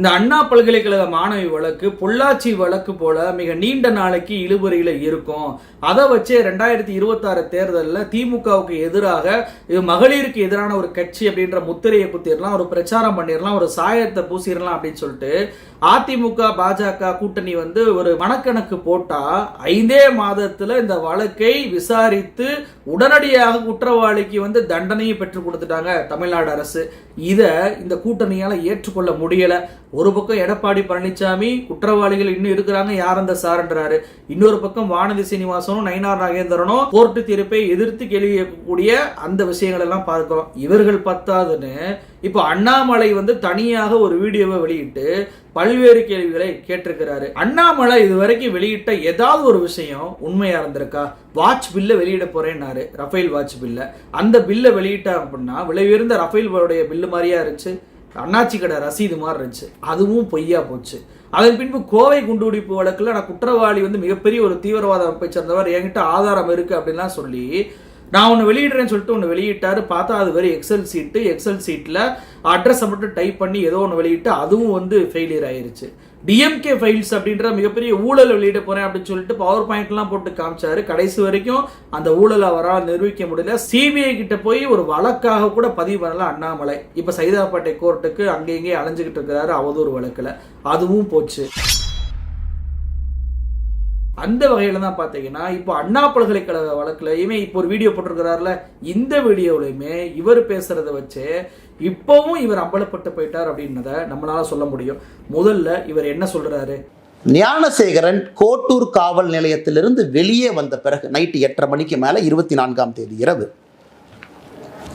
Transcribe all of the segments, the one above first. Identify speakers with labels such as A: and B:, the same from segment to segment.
A: இந்த அண்ணா பல்கலைக்கழக மாணவி வழக்கு பொள்ளாச்சி வழக்கு போல மிக நீண்ட நாளைக்கு இழுபறியில இருக்கும். அதை வச்சே ரெண்டாயிரத்தி இருபத்தாறு தேர்தலில் திமுகவுக்கு எதிராக இது மகளிருக்கு எதிரான ஒரு கட்சி அப்படின்ற முத்திரையை குத்திடலாம் ஒரு பிரச்சாரம் பண்ணிடலாம் ஒரு சாயத்தை பூசிடலாம் அப்படின்னு சொல்லிட்டு அதிமுக பாஜக கூட்டணி வந்து ஒரு மனக்கணக்கு போட்டா ஐந்தே மாதத்துல இந்த வழக்கை விசாரித்து உடனடியாக குற்றவாளிக்கு வந்து தண்டனையை பெற்றுக் கொடுத்துட்டாங்க தமிழ்நாடு அரசு. இதை இந்த கூட்டணியால ஏற்றுக்கொள்ள முடியல. ஒரு பக்கம் எடப்பாடி பழனிசாமி குற்றவாளிகள் இன்னும் இருக்கிறாங்க யார் அந்த சார்ன்றாரு. இன்னொரு பக்கம் வானதி சீனிவாசனும் நயினார் நாகேந்திரனும் கோர்ட்டு தீர்ப்பை எதிர்த்து கேள்வி கேட்கக்கூடிய அந்த விஷயங்கள் எல்லாம் பார்க்கிறோம். இவர்கள் பத்தாதுன்னு இப்போ அண்ணாமலை வந்து தனியாக ஒரு வீடியோவை வெளியிட்டு பல்வேறு கேள்விகளை கேட்டிருக்கிறாரு. அண்ணாமலை இதுவரைக்கும் வெளியிட்ட ஏதாவது ஒரு விஷயம் உண்மையா இருந்திருக்கா? வாட்ச் பில்ல வெளியிட போறேன்னாரு ரஃபேல் வாட்ச் பில்ல. அந்த பில்லை வெளியிட்டார் அப்படின்னா விலை உயர்ந்த ரஃபேல் பில்லு மாதிரியா இருந்துச்சு. அண்ணாச்சி கடை ரசீது மாதிரி இருந்துச்சு. அதுவும் பொய்யா போச்சு. அதன் பின்பு கோவை குண்டுபிடிப்பு வழக்கில் நான் குற்றவாளி வந்து மிகப்பெரிய ஒரு தீவிரவாத அமைப்பை சேர்ந்தவர் என்கிட்ட ஆதாரம் இருக்கு அப்படின்லாம் சொல்லி நான் ஒன்று வெளியிடுறேன்னு சொல்லிட்டு ஒன்று வெளியிட்டாரு. பார்த்தா அது வெறும் எக்ஸல் சீட்டு எக்ஸல் சீட்டில் அட்ரஸை மட்டும் டைப் பண்ணி ஏதோ ஒன்று வெளியிட்டு அதுவும் வந்து ஃபெயிலியர் ஆயிருச்சு. டிஎம்கே ஃபைல்ஸ் அப்படின்ற மிகப்பெரிய ஊழல் வெளியிட போகிறேன் அப்படின்னு சொல்லிட்டு பவர் பாயிண்ட்லாம் போட்டு காமிச்சாரு. கடைசி வரைக்கும் அந்த ஊழலை அவரால் நிரூபிக்க முடியல. சிபிஐ கிட்ட போய் ஒரு வழக்காக கூட பதிவு பண்ணல அண்ணாமலை. இப்போ சைதாப்பேட்டை கோர்ட்டுக்கு அங்கே இங்கே அலைஞ்சிக்கிட்டு இருக்கிறாரு அவதூறு வழக்கில். அதுவும் போச்சு. அந்த வகையில தான் பார்த்தீங்கன்னா இப்போ அண்ணா பல்கலைக்கழக வழக்குலையுமே இப்போ ஒரு வீடியோ போட்டிருக்கிறாருல இந்த வீடியோவிலையுமே இவர் பேசுகிறத வச்சு இப்போவும் இவர் அம்பலப்பட்டு போயிட்டார் அப்படின்றத நம்மளால சொல்ல முடியும். முதல்ல இவர் என்ன சொல்கிறாரு
B: ஞானசேகரன் கோட்டூர் காவல் நிலையத்திலிருந்து வெளியே வந்த பிறகு நைட்டு எட்டரை மணிக்கு மேலே இருபத்தி நான்காம் தேதி இரவு.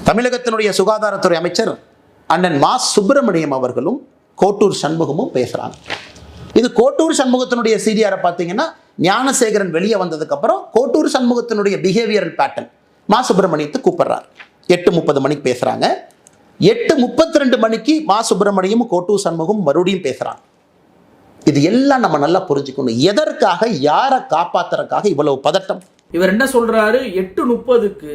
B: தமிழகத்தினுடைய சுகாதாரத்துறை அமைச்சர் அண்ணன் மா. சுப்பிரமணியம் அவர்களும் கோட்டூர் சண்முகமும் பேசுகிறாங்க இது கோட்டூர் சண்முகத்தினுடைய சிடிஆரை பார்த்தீங்கன்னா ஞானசேகரன் வெளியே வந்ததுக்கப்புறம் கோட்டூர் சண்முகத்தினுடைய பிஹேவியரல் பேட்டர்ன் மா சுப்பிரமணியத்தை கூப்பிடுறார். எட்டு முப்பது மணிக்கு பேசுகிறாங்க எட்டு முப்பத்தி ரெண்டு மணிக்கு மா சுப்பிரமணியமும் கோட்டூர் சண்முகம் மறுபடியும் பேசுகிறாங்க இது எல்லாம் நம்ம நல்லா புரிஞ்சுக்கணும். எதற்காக யாரை காப்பாத்துறதுக்காக இவ்வளவு பதட்டம்?
A: இவர் என்ன சொல்றாரு? எட்டு முப்பதுக்கு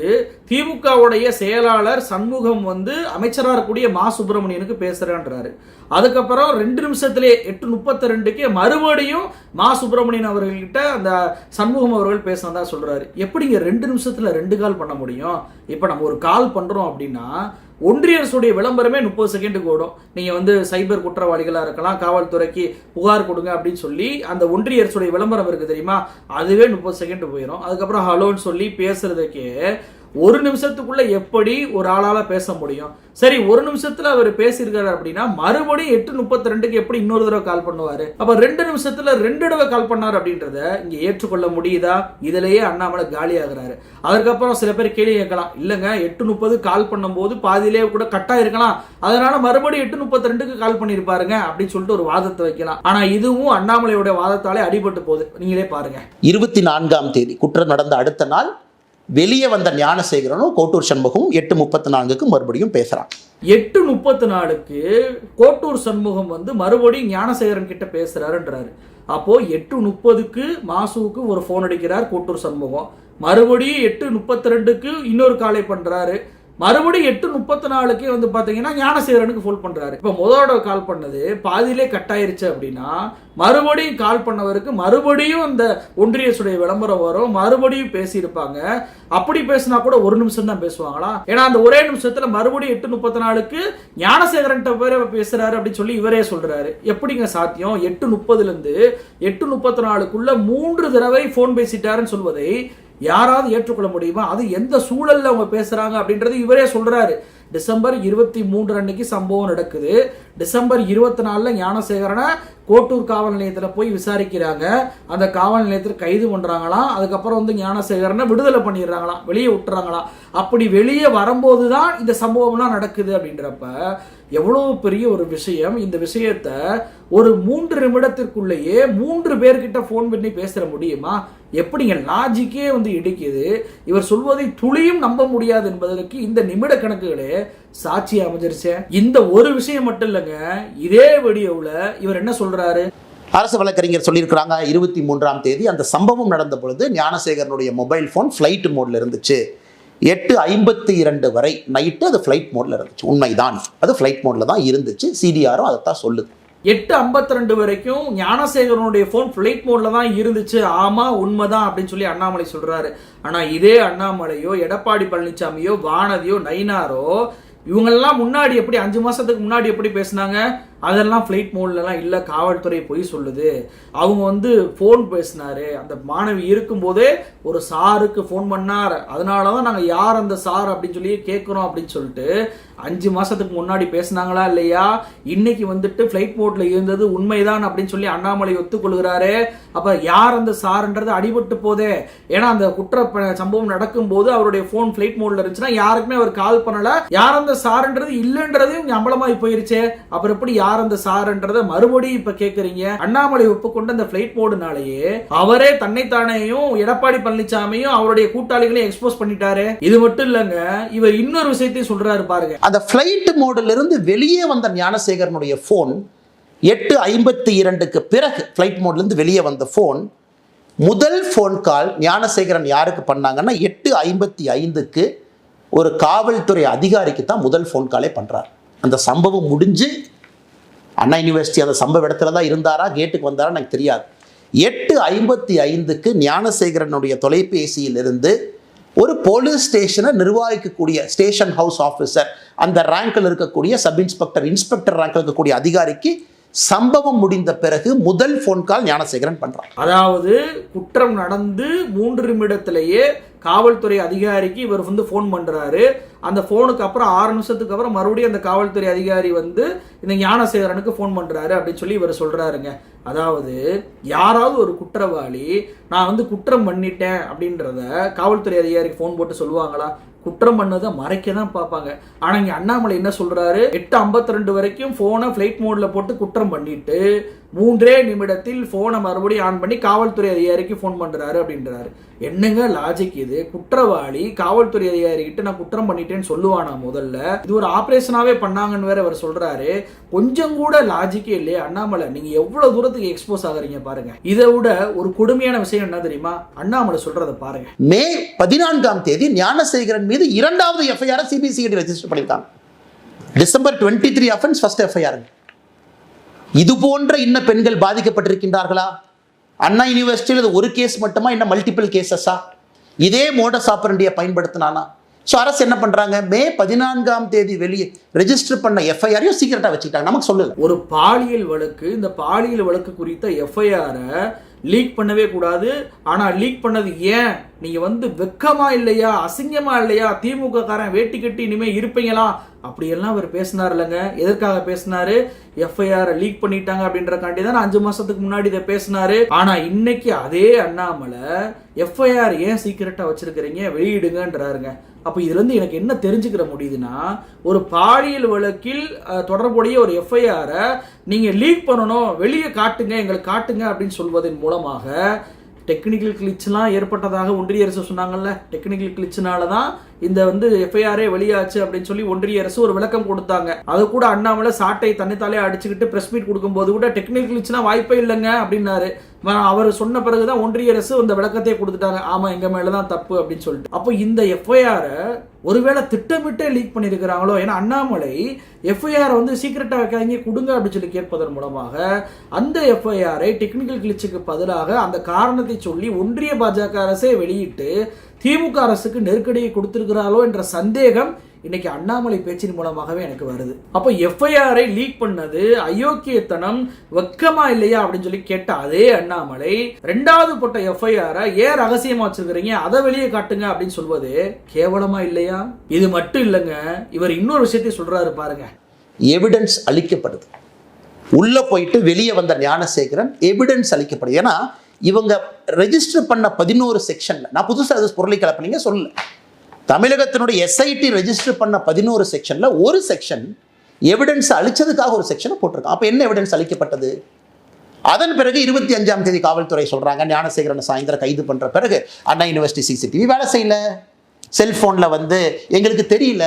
A: திமுகவுடைய செயலாளர் சண்முகம் வந்து அமைச்சராக இருக்கக்கூடிய மா சுப்பிரமணியனுக்கு பேசுறேன்றாரு. அதுக்கப்புறம் ரெண்டு நிமிஷத்திலே எட்டு முப்பத்தி ரெண்டுக்கு மறுபடியும் மா சுப்பிரமணியன் அவர்கள்கிட்ட அந்த சண்முகம் அவர்கள் பேசினதா சொல்றாரு. எப்படிங்க ரெண்டு நிமிஷத்துல ரெண்டு கால் பண்ண முடியும்? இப்போ நம்ம ஒரு கால் பண்றோம் அப்படின்னா ஒன்றிய அரசுடைய விளம்பரமே முப்பது செகண்டுக்கு ஓடும். நீங்கள் வந்து சைபர் குற்றவாளிகளாக இருக்கலாம் காவல்துறைக்கு புகார் கொடுங்க அப்படின்னு சொல்லி அந்த ஒன்றிய அரசுடைய விளம்பரம் இருக்குது தெரியுமா? அதுவே முப்பது செகண்ட் போயிடும் அதுக்கப்புறம் ஹலோன்னு சொல்லி பேசுறதுக்கே ஒரு நிமிஷத்துக்குள்ள எப்படி ஒரு ஆளால் பேச முடியும்? சரி ஒரு நிமிஷத்துல அவர் பேசியிருக்காரு அப்படின்னா மறுபடியும் எட்டு முப்பத்தி ரெண்டுக்கு எப்படி இன்னொரு தடவை கால் பண்ணுவாரு? அப்ப ரெண்டு நிமிஷத்துல ரெண்டு தடவை கால் பண்ணார் அப்படின்றத இங்க ஏற்றுக்கொள்ள முடியுதா? இதுலயே அண்ணாமலை காலி ஆகுறாரு. அதுக்கப்புறம் சில பேர் கேள்வி கேட்கலாம். இல்லங்க எட்டு முப்பது கால் பண்ணும்போது பாதியிலே கூட கட்டா இருக்கலாம் அதனால மறுபடியும் எட்டு முப்பத்தி ரெண்டுக்கு கால் பண்ணிருப்பாருங்க அப்படின்னு சொல்லிட்டு ஒரு வாதத்தை வைக்கலாம். ஆனா இதுவும் அண்ணாமலையோட வாதத்தாலே அடிபட்டு போகுது. நீங்களே பாருங்க.
B: இருபத்தி நான்காம் தேதி குற்றம் நடந்த அடுத்த நாள் வெளியே வந்த ஞானசேகரனும் கோட்டூர் சண்முகமும் எட்டு முப்பத்தி நான்குக்கு மறுபடியும் பேசுறான்
A: எட்டு முப்பத்து நாலுக்கு கோட்டூர் சண்முகம் வந்து மறுபடியும் ஞானசேகரன் கிட்ட பேசுறாருன்றாரு. அப்போ எட்டு முப்பதுக்கு மாசுவுக்கு ஒரு ஃபோன் அடிக்கிறார் கோட்டூர் சண்முகம். மறுபடியும் எட்டு முப்பத்தி ரெண்டுக்கு இன்னொரு காலை பண்றாரு. மறுபடியும் எட்டு முப்பத்தி நாலுக்கே வந்து பாத்தீங்கன்னா ஞானசேகரனுக்கு ஃபோன் பண்றாரு. இப்போ முதலோட கால் பண்ணது பாதியிலே கட் ஆயிருச்சு அப்படின்னா மறுபடியும் கால் பண்ணவருக்கு மறுபடியும் இந்த ஒன்றியசுடைய விளம்பரம் வரும் மறுபடியும் பேசியிருப்பாங்க. அப்படி பேசினா கூட ஒரு நிமிஷம் தான் பேசுவாங்களா? ஏன்னா அந்த ஒரே நிமிஷத்துல மறுபடியும் எட்டு முப்பத்தி நாலுக்கு ஞானசேகரன் பேர் பேசுறாரு அப்படின்னு சொல்லி இவரே சொல்றாரு. எப்படிங்க சாத்தியம்? எட்டு முப்பதுல இருந்து எட்டு முப்பத்தி நாலுக்குள்ள மூன்று தடவை போன் பேசிட்டாருன்னு சொல்வதை யாராவது ஏற்றுக்கொள்ள முடியுமா? அது எந்த சூழலில் அவங்க பேசுகிறாங்க அப்படின்றது இவரே சொல்கிறாரு டிசம்பர் இருபத்தி மூன்று அன்னைக்கு சம்பவம் நடக்குது. டிசம்பர் இருபத்தி நாலில் ஞானசேகரனை கோட்டூர் காவல் நிலையத்தில் போய் விசாரிக்கிறாங்க. அந்த காவல் நிலையத்தில் கைது பண்ணுறாங்களாம் அதுக்கப்புறம் வந்து ஞானசேகரனை விடுதலை பண்ணிடுறாங்களாம். வெளியே விட்டுறாங்களாம். அப்படி வெளியே வரும்போது தான் இந்த சம்பவம்லாம் நடக்குது அப்படின்றப்ப எவ்வளோ பெரிய ஒரு விஷயம் இந்த விஷயத்த ஒரு மூன்று நிமிடத்திற்குள்ளேயே மூன்று பேர்கிட்ட ஃபோன் பண்ணி பேசுகிற முடியுமா? எப்படிங்க லாஜிக்கே வந்து இடிக்குது? இவர் சொல்வதை துளியும் நம்ப முடியாது என்பதற்கு இந்த நிமிட கணக்குகளே சாட்சி அமைஞ்சிருச்சே. இந்த ஒரு விஷயம் மட்டும் இல்லைங்க இதே வீடியோவில் இவர் என்ன சொல்கிறாரு
B: அரசு வழக்கறிஞர் சொல்லியிருக்கிறாங்க இருபத்தி மூன்றாம் தேதி அந்த சம்பவம் நடந்த பொழுது ஞானசேகரனுடைய மொபைல் ஃபோன் ஃப்ளைட் மோடில் இருந்துச்சு. எட்டு ஐம்பத்தி இரண்டு வரை நைட்டு அது ஃப்ளைட் மோட்ல இருந்துச்சு. உண்மைதான். அது ஃப்ளைட் மோட்ல தான் இருந்துச்சு. சிடிஆரும் அதைத்தான் சொல்லுது.
A: எட்டு 52 ரெண்டு வரைக்கும் ஞானசேகரனுடைய ஃபோன் ஃப்ளைட் மோட்ல தான் இருந்துச்சு. ஆமா உண்மைதான் அப்படின்னு சொல்லி அண்ணாமலை சொல்றாரு. ஆனா இதே அண்ணாமலையோ எடப்பாடி பழனிசாமியோ வானதியோ நைனாரோ இவங்கெல்லாம் முன்னாடி எப்படி அஞ்சு மாசத்துக்கு முன்னாடி எப்படி பேசுனாங்க? அதெல்லாம் ஃப்ளைட் மோட்லலாம் இல்லை காவல்துறை பொய் சொல்லுது. அவங்க வந்து ஃபோன் பேசினாரு. அந்த மாணவி இருக்கும்போதே ஒரு சாருக்கு ஃபோன் பண்ணார். அதனால தான் நாங்கள் யார் அந்த சார் அப்படின்னு சொல்லி கேட்குறோம் அப்படின்னு சொல்லிட்டு அஞ்சு மாதத்துக்கு முன்னாடி பேசுனாங்களா இல்லையா? இன்னைக்கு வந்துட்டு ஃப்ளைட் மோட்ல இருந்தது உண்மைதான் அப்படின்னு சொல்லி அண்ணாமலை ஒத்துக்கொள்கிறாரு. அப்போ யார் அந்த சார்ன்றது அடிபட்டு போதே. ஏன்னா அந்த குற்ற சம்பவம் நடக்கும்போது அவருடைய ஃபோன் ஃப்ளைட் மோட்ல இருந்துச்சுன்னா யாருக்குமே அவர் கால் பண்ணலை. யார் அந்த சார்ன்றது இல்லைன்றதையும் அம்பலமாகி போயிருச்சு. அப்புறம் எப்படி யார் சார் அந்த சார்ன்றத மறுபடியும் இப்ப கேக்குறீங்க? அண்ணாமலை ஒப்புக்கொண்ட அந்த ஃப்ளைட் மோடுனாலேயே அவரே தன்னைத்தானையும் எடப்பாடி பழனிசாமியும் அவருடைய கூட்டாளிகளையும் எக்ஸ்போஸ் பண்ணிட்டாரு. இது மட்டும் இல்லங்க இவர் இன்னொரு விஷயத்தையும் சொல்றாரு பாருங்க.
B: அந்த ஃப்ளைட்டு மோடில் இருந்து வெளியே வந்த ஞானசேகரனுடைய ஃபோன் எட்டு ஐம்பத்தி இரண்டுக்கு பிறகு ஃப்ளைட் மோட்லேருந்து வெளியே வந்த ஃபோன் முதல் ஃபோன் கால் ஞானசேகரன் யாருக்கு பண்ணாங்கன்னா எட்டு ஐம்பத்தி ஐந்துக்கு ஒரு காவல்துறை அதிகாரிக்கு தான் முதல் ஃபோன் காலே பண்ணுறார் அந்த சம்பவம் முடிஞ்சு அண்ணா யூனிவர்சிட்டி அந்த சம்பவ இடத்துல தான் இருந்தாரா? கேட்டுக்கு வந்தாரா எனக்கு தெரியாது. எட்டு ஐம்பத்தி ஐந்துக்கு ஞானசேகரனுடைய தொலைபேசியிலிருந்து ஒரு போலீஸ் ஸ்டேஷனை நிர்வகிக்கக்கூடிய ஸ்டேஷன் ஹவுஸ் ஆஃபீஸர் அந்த ரேங்கில் இருக்கக்கூடிய சப் இன்ஸ்பெக்டர் இன்ஸ்பெக்டர் ரேங்கில் இருக்கக்கூடிய அதிகாரிக்கு சம்பவம் முடிந்த பிறகு முதல் ஃபோன் கால் ஞானசேகரன் பண்ணுறான்
A: அதாவது குற்றம் நடந்து மூன்று நிமிடத்திலேயே காவல்துறை அதிகாரிக்கு இவர் வந்து ஃபோன் பண்றாரு. அந்த ஃபோனுக்கு அப்புறம் ஆறு நிமிஷத்துக்கு அப்புறம் மறுபடியும் அந்த காவல்துறை அதிகாரி வந்து இந்த ஞானசேகரனுக்கு ஃபோன் பண்றாரு அப்படின்னு சொல்லி இவர் சொல்றாருங்க. அதாவது யாராவது ஒரு குற்றவாளி நான் வந்து குற்றம் பண்ணிட்டேன் அப்படின்றத காவல்துறை அதிகாரிக்கு ஃபோன் போட்டு சொல்லுவாங்களா? குற்றம் பண்ணதை மறைக்க தான் பார்ப்பாங்க. ஆனால் இங்கே அண்ணாமலை என்ன சொல்கிறாரு எட்டு 52 ரெண்டு வரைக்கும் ஃபோனை ஃப்ளைட் மோடில் போட்டு குற்றம் பண்ணிட்டு மூன்றே நிமிடத்தில் ஃபோனை மறுபடியும் ஆன் பண்ணி காவல்துறை அதிகாரிக்கு ஃபோன் பண்ணுறாரு அப்படின்றாரு. என்னங்க லாஜிக் இது? குற்றவாளி காவல்துறை அதிகாரிக்கிட்ட நான் குற்றம் பண்ணிட்டேன்னு சொல்லுவானா முதல்ல? இது ஒரு ஆப்ரேஷனாகவே பண்ணாங்கன்னு வேற அவர் சொல்கிறாரு கொஞ்சம் கூட லாஜிக்கே இல்லையே அண்ணாமலை நீங்கள் எவ்வளோ தூரத்துக்கு எக்ஸ்போஸ் ஆகுறீங்க பாருங்க. இதை விட ஒரு கொடுமையான விஷயம் என்ன தெரியுமா? அண்ணாமலை சொல்கிறத பாருங்க.
B: மே பதினான்காம் தேதி ஞானசேகரன் மீது இரண்டாவது எஃப்ஐஆர் சிபிசிஐடி ரெஜிஸ்டர் பண்ணியிருக்காங்க. December twenty three offence first FIR இது போன்ற இன்ன பெண்கள் பாதிக்கப்பட்டிருக்கின்றார்களா? அண்ணா யூனிவர்சிட்டியில் இது ஒரு கேஸ் மட்டுமா? என்ன மல்டிபிள் கேசஸா இதே மோடஸ் ஆப்பரண்டியை பயன்படுத்தினானா? ஸோ அரசு என்ன பண்ணுறாங்க மே பதினான்காம் தேதி வெளியே ரெஜிஸ்டர் பண்ண எஃப்ஐஆரையும் சீக்கிரட்டாக வச்சுக்கிட்டாங்க. நமக்கு சொல்லுங்க
A: ஒரு பாலியல் வழக்கு இந்த பாலியல் வழக்கு குறித்த எஃப்ஐஆரை லீக் பண்ணவே கூடாது. ஆனால் லீக் பண்ணது ஏன்? நீங்கள் வந்து வெக்கமா இல்லையா? அசிங்கமா இல்லையா? திமுக காரன் வேட்டி கட்டி இனிமேல் இருப்பீங்களா? அப்படியெல்லாம் அவர் பேசினார் இல்லைங்க. எதற்காக பேசினாரு? எஃப்ஐஆர் லீக் பண்ணிட்டாங்க அப்படின்றக்காண்டி தான் அஞ்சு மாசத்துக்கு முன்னாடி இதை பேசினாரு. ஆனா இன்னைக்கு அதே அண்ணாமலை எஃப்ஐஆர் ஏன் சீக்கிரட்டா வச்சிருக்கிறீங்க? வெளியிடுங்கன்றாருங்க. அப்போ இதுலேருந்து எனக்கு என்ன தெரிஞ்சுக்கிற முடியுதுன்னா ஒரு பாலியல் வழக்கில் தொடர்புடைய ஒரு எஃப்ஐஆரை நீங்கள் லீக் பண்ணணும் வெளியே காட்டுங்க எங்களுக்கு காட்டுங்க அப்படின்னு சொல்வதன் மூலமாக டெக்னிக்கல் கிளிச்லாம் ஏற்பட்டதாக ஒன்றிய அரசு சொன்னாங்கல்ல டெக்னிக்கல் கிளிச்சினால தான் இந்த வந்து எஃப்ஐஆரே வெளியாச்சு அப்படின்னு சொல்லி ஒன்றிய அரசு ஒரு விளக்கம் கொடுத்தாங்க. அது கூட அண்ணாமலை சாட்டை தன்னைத்தாலே அடிச்சுக்கிட்டு பிரஸ் மீட் கொடுக்கும்போது கூட டெக்னிக்கல் கிளிச்னா வாய்ப்பே இல்லைங்க அப்படின்னாரு. அவர் சொன்ன பிறகுதான் ஒன்றிய அரசு அந்த விளக்கத்தை கொடுத்துட்டாங்க. ஆமா எங்க மேலதான் தப்பு அப்படின்னு சொல்லிட்டு. அப்போ இந்த எஃப்ஐஆரை ஒருவேளை திட்டமிட்டே லீக் பண்ணியிருக்கிறாங்களோ? ஏன்னா அண்ணாமலை எஃப்ஐஆர் வந்து சீக்கிரட்டா வைக்காதீங்க கொடுங்க அப்படின்னு சொல்லி கேட்பதன் மூலமாக அந்த எஃப்ஐஆரை டெக்னிக்கல் கிளிச்சுக்கு பதிலாக அந்த காரணத்தை சொல்லி ஒன்றிய பாஜக அரசே வெளியிட்டு திமுக அரசுக்கு நெருக்கடியை கொடுத்திருக்கிறாளோ என்ற சந்தேகம் இன்னைக்கு அண்ணாமலை பேச்சின் மூலமாகவே எனக்கு வருது. அப்போ எஃப்ஐஆரை லீக் பண்ணது அயோக்கியத்தனம் வெக்கமா இல்லையா அப்படின்னு சொல்லி கேட்ட அதே அண்ணாமலை ரெண்டாவது போட்ட எஃப்ஐஆரை ஏன் ரகசியமா வச்சிருக்கிறீங்க? அதை வெளியே காட்டுங்க அப்படின்னு சொல்வது கேவலமா இல்லையா? இது மட்டும் இல்லைங்க இவர் இன்னொரு விஷயத்தை சொல்றாரு பாருங்க.
B: எவிடன்ஸ் அளிக்கப்படுது. உள்ள போயிட்டு வெளியே வந்த ஞானசேகரன் எவிடன்ஸ் அளிக்கப்படுது. ஏன்னா இவங்க ரெஜிஸ்டர் பண்ண பதினோரு செக்ஷன்ல நான் புதுசாக அது பொருளை கலப்பினீங்க சொல்லல தமிழகத்தினுடைய எஸ்ஐடி ரெஜிஸ்டர் பண்ண பதினோரு செக்ஷன்ல ஒரு செக்ஷன் எவிடன்ஸ் அழிச்சதுக்காக ஒரு செக்ஷனை போட்டிருக்கான் அப்போ என்ன எவிடன்ஸ் அளிக்கப்பட்டது? அதன் பிறகு இருபத்தி அஞ்சாம் தேதி காவல்துறை சொல்றாங்க ஞானசேகரனை சாயந்தரம் கைது பண்ற பிறகு அண்ணா யூனிவர்சிட்டி சிசிடிவி வேலை செய்யல. செல்போன்ல வந்து எங்களுக்கு தெரியல.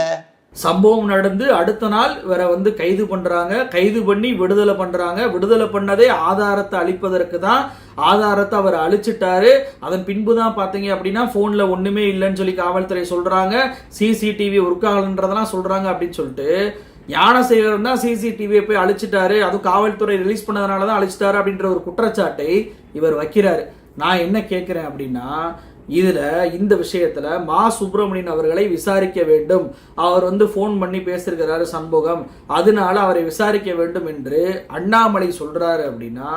A: சம்பவம் நடந்து அடுத்த நாள் வேற வந்து கைது பண்றாங்க. கைது பண்ணி விடுதலை பண்றாங்க. விடுதலை பண்ணதே ஆதாரத்தை அளிப்பதற்கு தான் ஆதாரத்தை அவர் அழிச்சிட்டாரு. அதன் பின்பு தான் பார்த்தீங்க அப்படின்னா ஃபோனில் ஒன்றுமே இல்லைன்னு சொல்லி காவல்துறை சொல்கிறாங்க சிசிடிவி ஒர்க் ஆகலன்றதெல்லாம் சொல்கிறாங்க அப்படின்னு சொல்லிட்டு ஞானசேகரன் தான் சிசிடிவியை போய் அழிச்சிட்டாரு. அதுவும் காவல்துறை ரிலீஸ் பண்ணதுனால தான் அழிச்சிட்டாரு அப்படின்ற ஒரு குற்றச்சாட்டை இவர் வைக்கிறாரு. நான் என்ன கேட்குறேன் அப்படின்னா இதில் இந்த விஷயத்தில் மா சுப்பிரமணியன் அவர்களை விசாரிக்க வேண்டும். அவர் வந்து ஃபோன் பண்ணி பேசியிருக்கிறாரு சண்முகம். அதனால அவரை விசாரிக்க வேண்டும் என்று அண்ணாமலை சொல்கிறாரு அப்படின்னா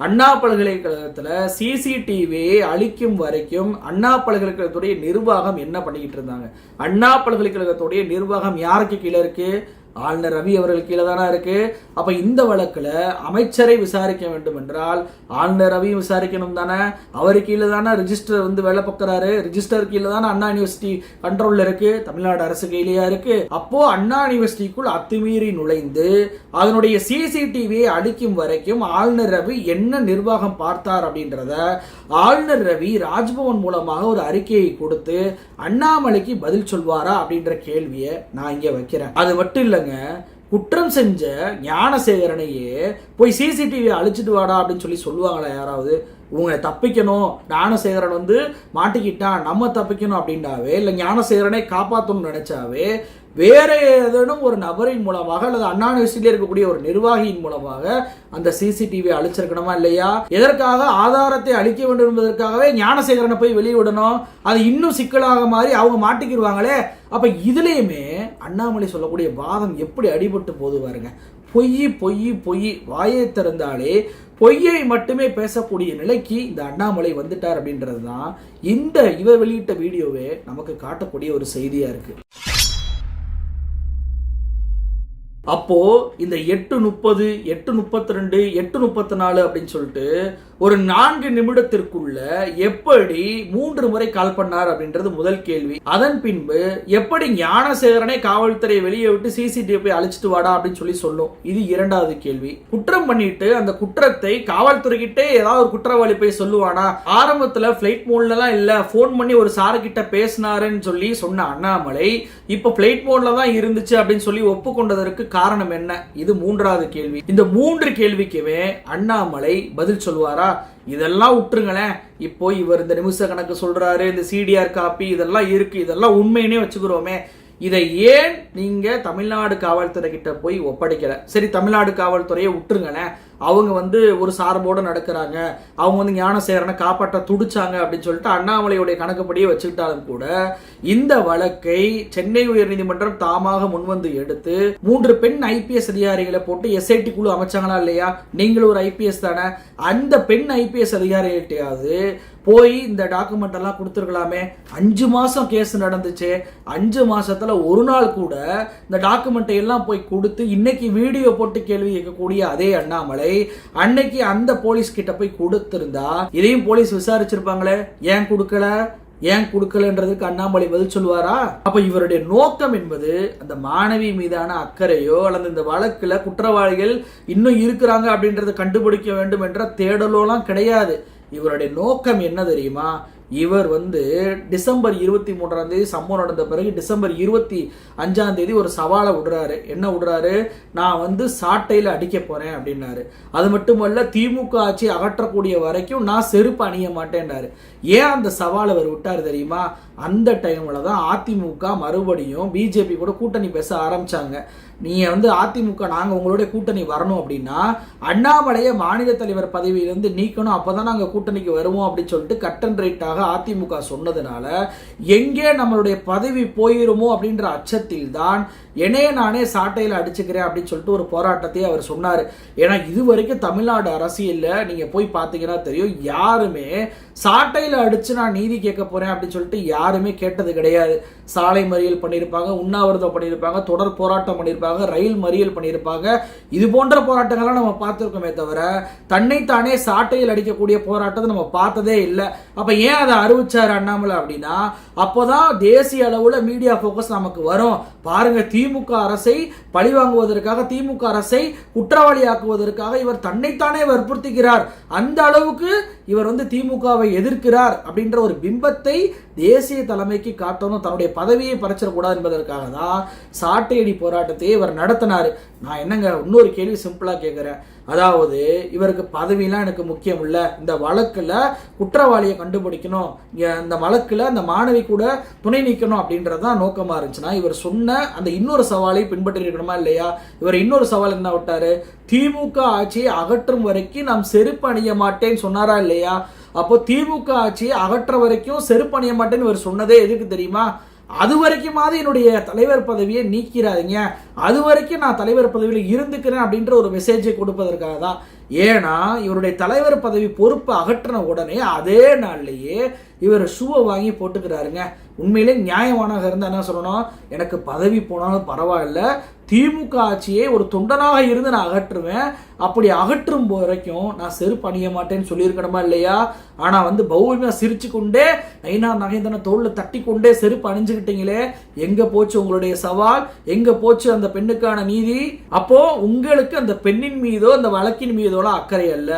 A: அண்ணா பல்கலைக்கழகத்துல சிசிடிவியை அழிக்கும் வரைக்கும் அண்ணா பல்கலைக்கழகத்துடைய நிர்வாகம் என்ன பண்ணிக்கிட்டு இருந்தாங்க? அண்ணா பல்கலைக்கழகத்துடைய நிர்வாகம் யாருக்கு கீழே இருக்கு? ஆளுநர் ரவி அவர்கள் கீழே தானே இருக்கு? அப்ப இந்த வழக்குல அமைச்சரை விசாரிக்க வேண்டும் என்றால் ஆளுநர் ரவியும் விசாரிக்கணும் தானே? அவர் கீழே தானே ரிஜிஸ்டர் வந்து வேலை பார்க்கறாரு. ரிஜிஸ்டர் கீழே தானே அண்ணா யூனிவர்சிட்டி கண்ட்ரோல்ல இருக்கு. தமிழ்நாடு அரசு கையிலேயா இருக்கு? அப்போ அண்ணா யூனிவர்சிட்டிக்குள் அத்துமீறி நுழைந்து அதனுடைய சிசிடிவியை அழிக்கும் வரைக்கும் ஆளுநர் ரவி என்ன நிர்வாகம் பார்த்தார் அப்படின்றத ஆளுநர் ரவி ராஜ்பவன் மூலமாக ஒரு அறிக்கையை கொடுத்து அண்ணாமலைக்கு பதில் சொல்வாரா அப்படின்ற கேள்வியை நான் இங்கே வைக்கிறேன். அது மட்டும் இல்லைங்க இல்லைங்க குற்றம் செஞ்ச ஞானசேகரனையே போய் சிசிடிவி அழிச்சிட்டு வாடா அப்படின்னு சொல்லி சொல்லுவாங்களா யாராவது? உங்க தப்பிக்கணும் ஞானசேகரன் வந்து மாட்டிக்கிட்டான் நம்ம தப்பிக்கணும் அப்படின்னாவே இல்லை ஞானசேகரனை காப்பாற்றணும்னு நினச்சாவே வேற ஏதேனும் ஒரு நபரின் மூலமாக அல்லது அண்ணா யூனிவர்சிட்டியில் இருக்கக்கூடிய ஒரு நிர்வாகியின் மூலமாக அந்த சிசிடிவி அழிச்சிருக்கணுமா இல்லையா? எதற்காக ஆதாரத்தை அழிக்க வேண்டும் என்பதற்காகவே ஞானசேகரனை போய் வெளியிடணும் அது இன்னும் சிக்கலாக மாறி அவங்க மாட்டிக்கிடுவாங்களே. அப்போ இதுலேயுமே அண்ணாமலை சொல்லக்கூடிய வாதம் எப்படி அடிபட்டு போது பாருங்க. பொய் பொய் பொய் வாயை திறந்தாலே பொய்யை மட்டுமே பேசக்கூடிய நிலைக்கு இந்த அண்ணாமலை வந்துட்டார் அப்படின்றது தான் இந்த இவர் வெளியிட்ட வீடியோவே நமக்கு காட்டக்கூடிய ஒரு செய்தியாக இருக்குது அப்போ இந்த எட்டு முப்பது எட்டு முப்பத்தி ரெண்டு எட்டு முப்பத்தி நாலு அப்படின்னு சொல்லிட்டு ஒரு நான்கு நிமிடத்திற்குள்ள எப்படி மூன்று முறை கால் பண்ணார் அப்படின்றது முதல் கேள்வி. அதன் பின்பு எப்படி ஞானசேகரனை காவல்துறை வெளியே விட்டு சிசிடிவி போய் அழைச்சிட்டு வாடா அப்படின்னு சொல்லி சொல்லும். இது இரண்டாவது கேள்வி. குற்றம் பண்ணிட்டு அந்த குற்றத்தை காவல்துறை கிட்டே ஏதாவது ஒரு குற்றவாளி போய் சொல்லுவானா? ஆரம்பத்துல பிளைட் மோட்லலாம் இல்ல ஃபோன் பண்ணி ஒரு சாரு கிட்ட பேசினாருன்னு சொல்லி சொன்ன அண்ணாமலை இப்ப பிளைட் மோட்ல தான் இருந்துச்சு அப்படின்னு சொல்லி ஒப்புக்கொண்டதற்கு காரணம் என்ன? இது மூன்றாவது கேள்வி. இந்த மூன்று கேள்விக்குமே அண்ணாமலை பதில் சொல்வாரா இதெல்லாம் விட்டுருங்களேன் இப்போ இவர் இந்த நிமிஷ கணக்கு சொல்றாரு இந்த சிடிஆர் காப்பி இதெல்லாம் இருக்கு இதெல்லாம் உண்மையினே வச்சுக்கிறோமே. இதை ஏன் நீங்க தமிழ்நாடு காவல்துறை கிட்ட போய் ஒப்படைக்கல? சரி தமிழ்நாடு காவல்துறையை விட்டுருங்களேன் அவங்க வந்து ஒரு சார்போட நடக்கிறாங்க. அவங்க வந்து ஞானசேகரனை காப்பாற்ற துடிச்சாங்க அப்படின்னு சொல்லிட்டு அண்ணாமலையுடைய கணக்குப்படியே வச்சுக்கிட்டாலும் கூட இந்த வழக்கை சென்னை உயர்நீதிமன்றம் தாமாக முன்வந்து எடுத்து மூன்று பெண் ஐபிஎஸ் அதிகாரிகளை போட்டு எஸ்ஐடி குழு அமைச்சாங்களா இல்லையா? நீங்களும் ஒரு ஐபிஎஸ் தானே? அந்த பெண் ஐபிஎஸ் அதிகாரிகிட்டையாவது போய் இந்த டாக்குமெண்ட் எல்லாம் கொடுத்துருக்கலாமே. அஞ்சு மாதம் கேஸ் நடந்துச்சு. அஞ்சு மாதத்தில் ஒரு நாள் கூட இந்த டாக்குமெண்ட்டை எல்லாம் போய் கொடுத்து இன்னைக்கு வீடியோ போட்டு கேள்வி கேட்கக்கூடிய அதே அண்ணாமலை அன்னைக்கு அந்த போலீஸ் கிட்ட போய் கொடுத்துருந்தா இதையும் போலீஸ் விசாரிச்சிருப்பாங்களே? ஏன் கொடுக்கல? ஏன் கொடுக்கலன்றதுக்கு அண்ணாமலை பதில் சொல்லுவாரா? அப்ப இவருடைய நோக்கம் என்பது அந்த மாணவி மீதான அக்கறையோ அல்லது இந்த வழக்குல குற்றவாளிகள் இன்னும் இருக்கிறாங்க அப்படின்றத கண்டுபிடிக்க வேண்டும் என்ற தேடலோலாம் கிடையாது. இவருடைய நோக்கம் என்ன தெரியுமா? இவர் வந்து டிசம்பர் இருபத்தி மூன்றாம் தேதி சம்பவம் நடந்த பிறகு டிசம்பர் இருபத்தி அஞ்சாம் தேதி ஒரு சவாலை விடுறாரு. என்ன விடுறாரு? நான் வந்து சாட்டையில் அடிக்க போறேன் அப்படின்னாரு. அது மட்டுமல்ல திமுக ஆட்சி அகற்றக்கூடிய வரைக்கும் நான் செருப்பு அணிய மாட்டேன்றாரு. ஏன் அந்த சவால் அவர் விட்டார் தெரியுமா? அந்த டைமில் தான் அதிமுக மறுபடியும் பிஜேபி கூட கூட்டணி பேச ஆரம்பித்தாங்க நீங்கள் வந்து அதிமுக நாங்கள் உங்களுடைய கூட்டணி வரணும் அப்படின்னா அண்ணாமலையை மாநில தலைவர் பதவியிலிருந்து நீக்கணும். அப்போ தான் நாங்கள் கூட்டணிக்கு வருவோம் அப்படின்னு சொல்லிட்டு கட் அண்ட் ரைட்டாக அதிமுக சொன்னதுனால எங்கே நம்மளுடைய பதவி போயிருமோ அப்படின்ற அச்சத்தில் தான் என்னையே நானே சாட்டையில் அடிச்சுக்கிறேன் அப்படின்னு சொல்லிட்டு ஒரு போராட்டத்தையே அவர் சொன்னார். ஏன்னா இது வரைக்கும் தமிழ்நாடு அரசியலில் நீங்கள் போய் பார்த்தீங்கன்னா தெரியும் யாருமே சாட்டையில் அடித்து நான் நீதி கேட்க போகிறேன் அப்படின்னு சொல்லிட்டு யாருமே கேட்டது கிடையாது. சாலை மறியல் பண்ணியிருப்பாங்க உண்ணாவிரதம் பண்ணியிருப்பாங்க தொடர் போராட்டம் பண்ணியிருப்பாங்க ரயில் மறியல் பண்ணியிருப்பாங்க. இது போன்ற போராட்டங்கள்லாம் நம்ம பார்த்துருக்கோமே தவிர தன்னைத்தானே சாட்டையில் அடிக்கக்கூடிய போராட்டத்தை நம்ம பார்த்ததே இல்லை. அப்போ ஏன் அதை அறிவிச்சார் அண்ணாமலை அப்படின்னா அப்போ தான் தேசிய அளவில் மீடியா ஃபோக்கஸ் நமக்கு வரும். பாருங்க திமுக அரசை பழிவாங்குவதற்காக திமுக அரசை குற்றவாளியாக்குவதற்காக இவர் தன்னைத்தானே வற்புறுத்துகிறார். அந்த அளவுக்கு இவர் வந்து திமுகவை எதிர்க்கிறார் அப்படின்ற ஒரு பிம்பத்தை தேசிய தலைமைக்கு காட்டணும். தன்னுடைய பதவியை பறிச்சிடக்கூடாது என்பதற்காக தான் சாட்டையடி போராட்டத்தையே இவர் நடத்தினார். நான் என்னங்க இன்னொரு கேள்வி சிம்பிளாக கேட்குறேன் அதாவது இவருக்கு பதவியெலாம் எனக்கு முக்கியம் இல்லை. இந்த வழக்கில் குற்றவாளியை கண்டுபிடிக்கணும். இந்த வழக்கில் அந்த மாணவி கூட துணை நிற்கணும் அப்படின்றதான் நோக்கமாக இருந்துச்சுன்னா இவர் சொன்ன அந்த இன்னொரு சவாலை பின்பற்றி இருக்கணுமா இல்லையா? இவர் இன்னொரு சவால் என்ன விட்டாரு? திமுக ஆட்சியை அகற்றும் வரைக்கும் நாம் செருப்பு அணிய மாட்டேன்னு சொன்னாரா இல்லையா? அப்போ திமுக ஆட்சியை அகற்ற வரைக்கும் செருப்பணிய மாட்டேன்னு இவர் சொன்னதே எதுக்கு தெரியுமா? அது வரைக்குமாவது என்னுடைய தலைவர் பதவியை நீக்கிறாதீங்க அது வரைக்கும் நான் தலைவர் பதவியில் இருந்துக்கிறேன் அப்படின்ற ஒரு மெசேஜை கொடுப்பதற்காக தான் ஏன்னா இவருடைய தலைவர் பதவி பொறுப்பு அகற்றின உடனே அதே நாள்லேயே இவர் ஷூவை வாங்கி போட்டுக்கிறாருங்க. உண்மையிலே நியாயமானாக இருந்தால் என்ன சொல்லணும்? எனக்கு பதவி போனாலும் பரவாயில்ல. திமுக ஆட்சியை ஒரு தொண்டனாக இருந்து நான் அகற்றுவேன். அப்படி அகற்றும் வரைக்கும் நான் செருப்பு அணிய மாட்டேன்னு சொல்லியிருக்கணுமா இல்லையா? ஆனால் வந்து பௌமியா சிரிச்சு கொண்டே நைனா நகைந்தன தோளில் தட்டி கொண்டே செருப்பு அணிஞ்சுக்கிட்டீங்களே. எங்கே போச்சு உங்களுடைய சவால்? எங்கே போச்சு அந்த பெண்ணுக்கான நீதி? அப்போது உங்களுக்கு அந்த பெண்ணின் மீதோ அந்த வழக்கின் மீதோ மீதோல அக்கறை அல்ல.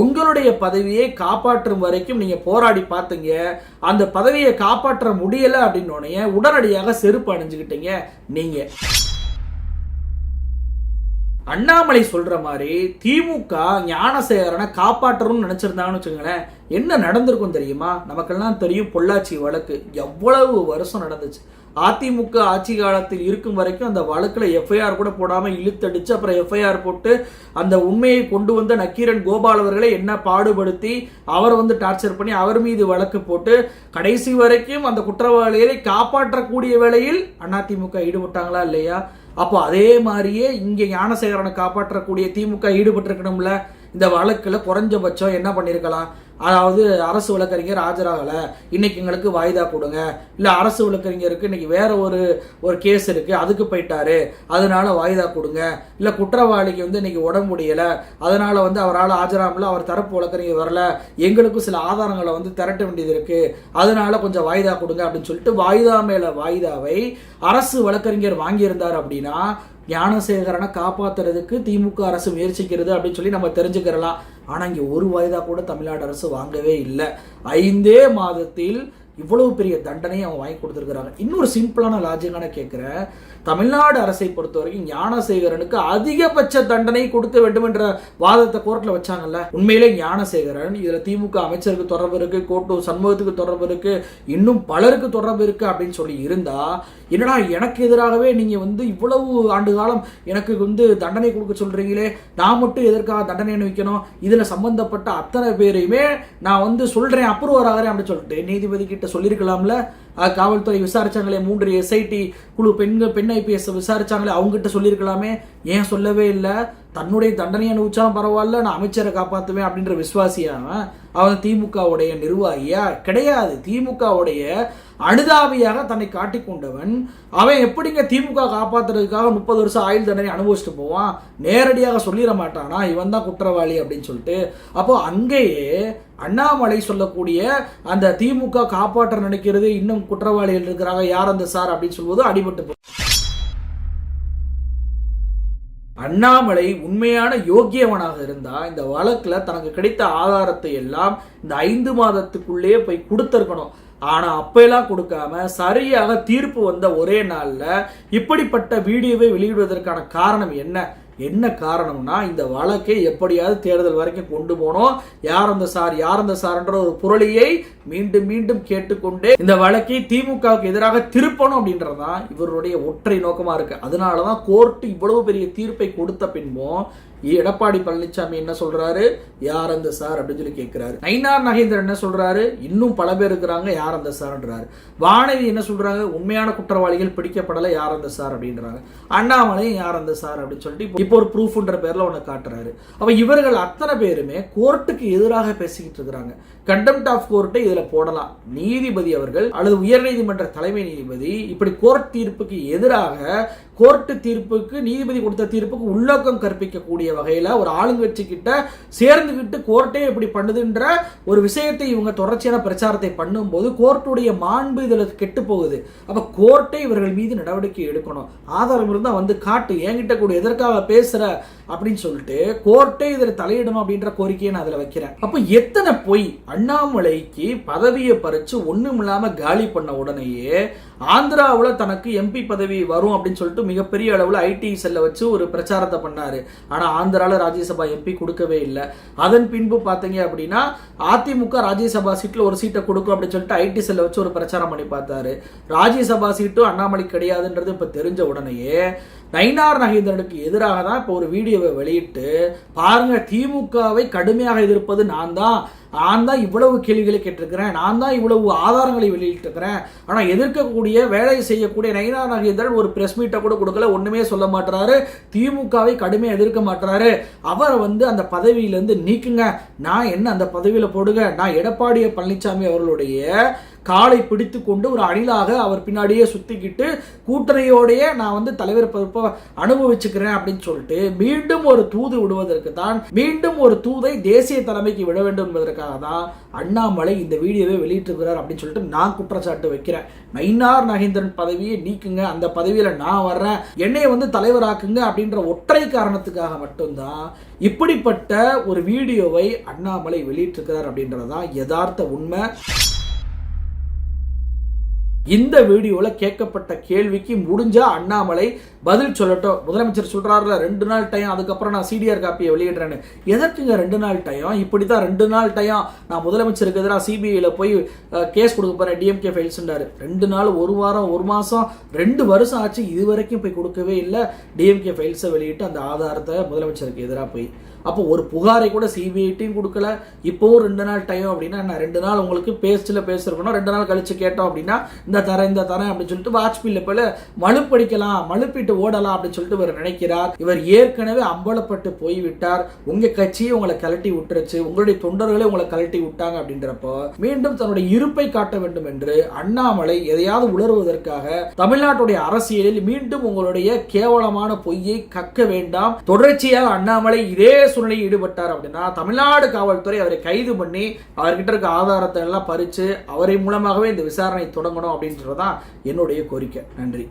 A: உங்களுடைய பதவியை காப்பாற்றும் வரைக்கும் நீங்க போராடி பார்த்தீங்க அந்த பதவியை காப்பாற்ற முடியல அப்படின்னோடனே உடனடியாக செருப்பு அணிஞ்சுக்கிட்டீங்க நீங்க. அண்ணாமலை சொல்ற மாதிரி திமுக ஞானசேகரனை காப்பாற்றணும்னு நினைச்சிருந்தாங்கன்னு வச்சுக்கோங்களேன் என்ன நடந்திருக்கும் தெரியுமா? நமக்கெல்லாம் தெரியும் பொள்ளாச்சி வழக்கு. எவ்வளவு வருஷம் நடந்துச்சு. அதிமுக ஆட்சி காலத்தில் இருக்கும் வரைக்கும் அந்த வழக்கில் எஃப்ஐஆர் கூட போடாமல் இழுத்தடிச்சு அப்புறம் எஃப்ஐஆர் போட்டு அந்த உண்மையை கொண்டு வந்த நக்கீரன் கோபால் அவர்களை என்ன பாடுபடுத்தி அவர் வந்து டார்ச்சர் பண்ணி அவர் மீது வழக்கு போட்டு கடைசி வரைக்கும் அந்த குற்றவாளிகளை காப்பாற்றக்கூடிய வேளையில் அதிமுக ஈடுபட்டாங்களா இல்லையா? அப்போ அதே மாதிரியே இங்கே ஞானசேகரனை காப்பாற்றக்கூடிய திமுக ஈடுபட்டிருக்கணும்ல? இந்த வழக்கில் குறைஞ்சபட்சம் என்ன பண்ணியிருக்கலாம் அதாவது அரசு வழக்கறிஞர் ஆஜராகலை. இன்னைக்கு எங்களுக்கு வாய்தா கொடுங்க. இல்லை அரசு வழக்கறிஞருக்கு இன்னைக்கு வேற ஒரு ஒரு கேஸ் இருக்குது அதுக்கு போயிட்டாரு. அதனால வாய்தா கொடுங்க. இல்லை குற்றவாளிக்கு வந்து இன்னைக்கு உடம்பு முடியலை. அதனால வந்து அவரால் ஆஜராகல. அவர் தரப்பு வழக்கறிஞர் வரல. எங்களுக்கும் சில ஆதாரங்களை வந்து திரட்ட வேண்டியது இருக்கு. அதனால கொஞ்சம் வாய்தா கொடுங்க அப்படின்னு சொல்லிட்டு வாய்தா மேல வாய்தாவை அரசு வழக்கறிஞர் வாங்கியிருந்தார் அப்படின்னா ஞானசேகரனை காப்பாத்துறதுக்கு திமுக அரசு முயற்சிக்கிறது அப்படின்னு சொல்லி நம்ம தெரிஞ்சுக்கிறலாம். ஆனால் இங்கே ஒரு வயதாக கூட தமிழ்நாடு அரசு வாங்கவே இல்லை. ஐந்தே மாதத்தில் இவ்வளவு பெரிய தண்டனையை அவங்க வாங்கி கொடுத்துருக்குறாங்க. இன்னொரு சிம்பிளான லாஜிக்கான கேட்குறேன் தமிழ்நாடு அரசை பொறுத்த வரைக்கும் ஞானசேகரனுக்கு அதிகபட்ச தண்டனை கொடுக்க வேண்டும் என்ற வாதத்தை கோர்ட்ல வச்சாங்கல்ல. உண்மையிலே ஞானசேகரன் இதுல திமுக அமைச்சருக்கு தொடர்பு இருக்கு கோட்டூர் சண்முகத்துக்கு தொடர்பு இருக்கு இன்னும் பலருக்கு தொடர்பு இருக்கு அப்படின்னு சொல்லி இருந்தா என்னடா எனக்கு எதிராகவே நீங்க வந்து இவ்வளவு ஆண்டு காலம் எனக்கு வந்து தண்டனை கொடுக்க சொல்றீங்களே? நான் மட்டும் எதற்காக தண்டனை அனுபவிக்கணும் இதுல சம்பந்தப்பட்ட அத்தனை பேரையுமே நான் வந்து சொல்றேன் அப்ரூவர் ஆகிறேன் அப்படின்னு சொல்லிட்டு நீதிபதி கிட்ட சொல்லியிருக்கலாம்ல? காவல்துறை விசாரிச்சாங்களே மூன்று எஸ்ஐடி குழு பெண்கள் பெண் ஐபிஎஸ் விசாரிச்சாங்களே அவங்ககிட்ட சொல்லியிருக்கலாமே. ஏன் சொல்லவே இல்லை? தன்னுடைய தண்டனை அனுபவிச்சாலும் பரவாயில்ல நான் அமைச்சரை காப்பாற்றுவேன் அப்படின்ற விசுவாசியா அவன். திமுகவுடைய நிர்வாகியா கிடையாது. திமுகவுடைய அனுதாபியாக தன்னை காட்டிக்கொண்டவன் அவன் எப்படிங்க திமுக காப்பாற்றுறதுக்காக முப்பது வருஷம் ஆயுள் தண்டனை அனுபவிச்சுட்டு போவான்? நேரடியாக சொல்லிட மாட்டானா? இவன் தான் குற்றவாளி அப்படின்னு சொல்லிட்டு. அப்போ அங்கேயே அண்ணாமலை சொல்லக்கூடிய அந்த திமுக காப்பாற்ற நினைக்கிறது இன்னும் குற்றவாளிகள் இருக்கிறாங்க யார் அந்த சார் அப்படின்னு சொல்வது அடிபட்டு அண்ணாமலை உண்மையான யோக்கியவனாக இருந்தா இந்த வழக்கில் தனக்கு கிடைத்த ஆதாரத்தை எல்லாம் இந்த ஐந்து மாதத்துக்குள்ளேயே போய் கொடுத்துருக்கணும். ஆனால் அப்பெல்லாம் கொடுக்காம சரியாக தீர்ப்பு வந்த ஒரே நாளில் இப்படிப்பட்ட வீடியோவை வெளியிடுவதற்கான காரணம் என்ன? என்ன காரணம்னா இந்த வழக்கை எப்படியாவது தேர்தல் வரைக்கும் கொண்டு போனோம். யார் அந்த சார் யார் அந்த சார்ன்ற ஒரு புரளியை மீண்டும் மீண்டும் கேட்டுக்கொண்டே இந்த வழக்கை திமுகவுக்கு எதிராக திருப்பணும் அப்படின்றதுதான் இவருடைய ஒற்றை நோக்கமா இருக்கு. அதனாலதான் கோர்ட்டு இவ்வளவு பெரிய தீர்ப்பை கொடுத்த பின்பும் எடப்பாடி பழனிசாமி என்ன சொல்றாரு? யார் அந்த சார்? அப்படின்னு சொல்லி கேட்கிறாரு நயினார் நகேந்திரன் என்ன சொல்றாரு? இன்னும் பல பேர் இருக்கிறாங்க யார் அந்த சார்ன்றாரு. வானதி என்ன சொல்றாங்க? உண்மையான குற்றவாளிகள் பிடிக்கப்படலை யார் அந்த சார்? அப்படின்றாங்க. அண்ணாமலையும் யார் அந்த சார்? அப்படின்னு சொல்லிட்டு இப்போ- ஒரு ப்ரூஃப்ன்ற பேர்ல உன்னை காட்டுறாரு. அப்ப இவர்கள் அத்தனை பேருமே கோர்ட்டுக்கு எதிராக பேசிக்கிட்டு இருக்கிறாங்க. கண்டெம்ட் ஆஃப் கோர்ட்டை இதில் போடலாம். நீதிபதி அவர்கள் அல்லது உயர்நீதிமன்ற தலைமை நீதிபதி இப்படி கோர்ட் தீர்ப்புக்கு எதிராக கோர்ட்டு தீர்ப்புக்கு நீதிபதி கொடுத்த தீர்ப்புக்கு உள்ளோக்கம் கற்பிக்கக்கூடிய வகையில் ஒரு ஆளுங்கட்சி கிட்ட சேர்ந்துக்கிட்டு கோர்ட்டே இப்படி பண்ணுதுன்ற ஒரு விஷயத்தை இவங்க தொடர்ச்சியான பிரச்சாரத்தை பண்ணும்போது கோர்ட்டுடைய மாண்பு இதில் கெட்டு போகுது. அப்போ கோர்ட்டே இவர்கள் மீது நடவடிக்கை எடுக்கணும். ஆதாரம் இருந்தால் வந்து காட்டு. என்கிட்ட கூட எதற்காக பேசுகிற அப்படின்னு சொல்லிட்டு கோர்ட்டே இதில் தலையிடும் அப்படின்ற கோரிக்கையை நான் அதில் வைக்கிறேன். அப்போ எத்தனை பொய் அண்ணாமலைக்கு பதவியை பறித்து ஒன்றும் இல்லாமல் காலி பண்ண உடனேயே ஆந்திராவில் தனக்கு எம்பி பதவி வரும் அப்படின்னு சொல்லிட்டு மிகப்பெரிய அளவில் ஐடி செல்ல வச்சு ஒரு பிரச்சாரத்தை பண்ணார். ஆனால் ஆந்திராவில் ராஜ்யசபா எம்பி கொடுக்கவே இல்லை. அதன் பின்பு பார்த்தீங்க அப்படின்னா அதிமுக ராஜ்யசபா சீட்டில் ஒரு சீட்டை கொடுக்கும் அப்படின்னு சொல்லிட்டு ஐடி செல்ல வச்சு ஒரு பிரச்சாரம் பண்ணி பார்த்தாரு. ராஜ்யசபா சீட்டும் அண்ணாமலை கிடையாதுன்றது இப்போ தெரிஞ்ச உடனேயே நயினார் நகேந்திரனுக்கு எதிராக தான் இப்போ ஒரு வீடியோவை வெளியிட்டு பாருங்க திமுகவை கடுமையாக எதிர்ப்பது நான் தான். நான் தான் இவ்வளவு கேள்விகளை கேட்டிருக்கிறேன். நான் தான் இவ்வளவு ஆதாரங்களை வெளியிட்டிருக்கிறேன். ஆனால் எதிர்க்கக்கூடிய வேலை செய்யக்கூடிய நயினார் நகேந்திரன் ஒரு பிரஸ் மீட்டை கூட கொடுக்கல. ஒன்றுமே சொல்ல மாட்டுறாரு திமுகவை கடுமையாக எதிர்க்க மாட்டுறாரு அவரை வந்து அந்த பதவியிலேருந்து நீக்குங்க. நான் என்ன அந்த பதவியில் போடுங்க? நான் எடப்பாடி பழனிசாமி அவர்களுடைய காலை பிடித்து கொண்டு ஒரு அணிலாக அவர் பின்னாடியே சுத்திக்கிட்டு கூட்டணியோடைய நான் வந்து தலைவர் பொறுப்பை அனுபவிச்சுக்கிறேன் அப்படின்னு சொல்லிட்டு மீண்டும் ஒரு தூது விடுவதற்கு தான் மீண்டும் ஒரு தூதை தேசிய தலைமைக்கு விட வேண்டும் என்பதற்காக தான் அண்ணாமலை இந்த வீடியோவை வெளியிட்டிருக்கிறார் அப்படின்னு சொல்லிட்டு நான் குற்றச்சாட்டு வைக்கிறேன். மைனார் நகேந்திரன் பதவியை நீக்குங்க அந்த பதவியில் நான் வர்றேன் என்னையை வந்து தலைவராக்குங்க அப்படின்ற ஒற்றை காரணத்துக்காக மட்டும்தான் இப்படிப்பட்ட ஒரு வீடியோவை அண்ணாமலை வெளியிட்டிருக்கிறார் அப்படின்றது தான் யதார்த்த உண்மை. இந்த வீடியோவில் கேட்கப்பட்ட கேள்விக்கு முடிஞ்சா அண்ணாமலை பதில் சொல்லட்டும். முதலமைச்சர் சொல்றாருல ரெண்டு நாள் டைம் அதுக்கப்புறம் நான் சிடிஆர் காப்பியை வெளியிடுறேன்னு. எதற்குங்க ரெண்டு நாள் டைம் இப்படி தான் ரெண்டு நாள் டைம் நான் முதலமைச்சருக்கு எதிராக சிபிஐயில் போய் கேஸ் கொடுக்க போகிறேன் டிஎம்கே ஃபைல்ஸ்ன்றாரு ரெண்டு நாள் ஒரு வாரம் ஒரு மாதம் ரெண்டு வருஷம் ஆச்சு இது வரைக்கும் போய் கொடுக்கவே இல்லை. டிஎம்கே ஃபைல்ஸை வெளியிட்டு அந்த ஆதாரத்தை முதலமைச்சருக்கு எதிராக போய் அப்போ ஒரு புகாரை கூட சிபிஐட்டையும் கொடுக்கல. இப்போவும் ரெண்டு நாள் டைம் அப்படின்னா நான் ரெண்டு நாள் உங்களுக்கு பேஸ்டில் பேசிருக்கணும் ரெண்டு நாள் கழிச்சு கேட்டோம் அப்படின்னா இந்த தரேன் இந்த தரேன் அப்படின்னு சொல்லிட்டு வாஜ்பியில் போல மழுப்படிக்கலாம் மழுப்பிட்டு ஓடலாம் அப்படின்னு சொல்லிட்டு இவர் நினைக்கிறார். இவர் ஏற்கனவே அம்பலப்பட்டு போய்விட்டார். உங்க கட்சியை உங்களை கலட்டி விட்டுருச்சு. உங்களுடைய தொண்டர்களே உங்களை கலட்டி விட்டாங்க அப்படின்றப்போ மீண்டும் தன்னுடைய இருப்பை காட்ட வேண்டும் என்று அண்ணாமலை எதையாவது உணர்வதற்காக தமிழ்நாட்டுடைய அரசியலில் மீண்டும் உங்களுடைய கேவலமான பொய்யை கக்க வேண்டாம். தொடர்ச்சியாக அண்ணாமலை இதே சூழ்நிலையில் ஈடுபட்டார் அப்படின்னா தமிழ்நாடு காவல்துறை அவரை கைது பண்ணி அவர்கிட்ட இருக்க ஆதாரத்தை எல்லாம் பறிச்சு அவரை மூலமாகவே இந்த விசாரணை தொடங்கணும் அப்படின்றதான் என்னுடைய கோரிக்கை. நன்றி.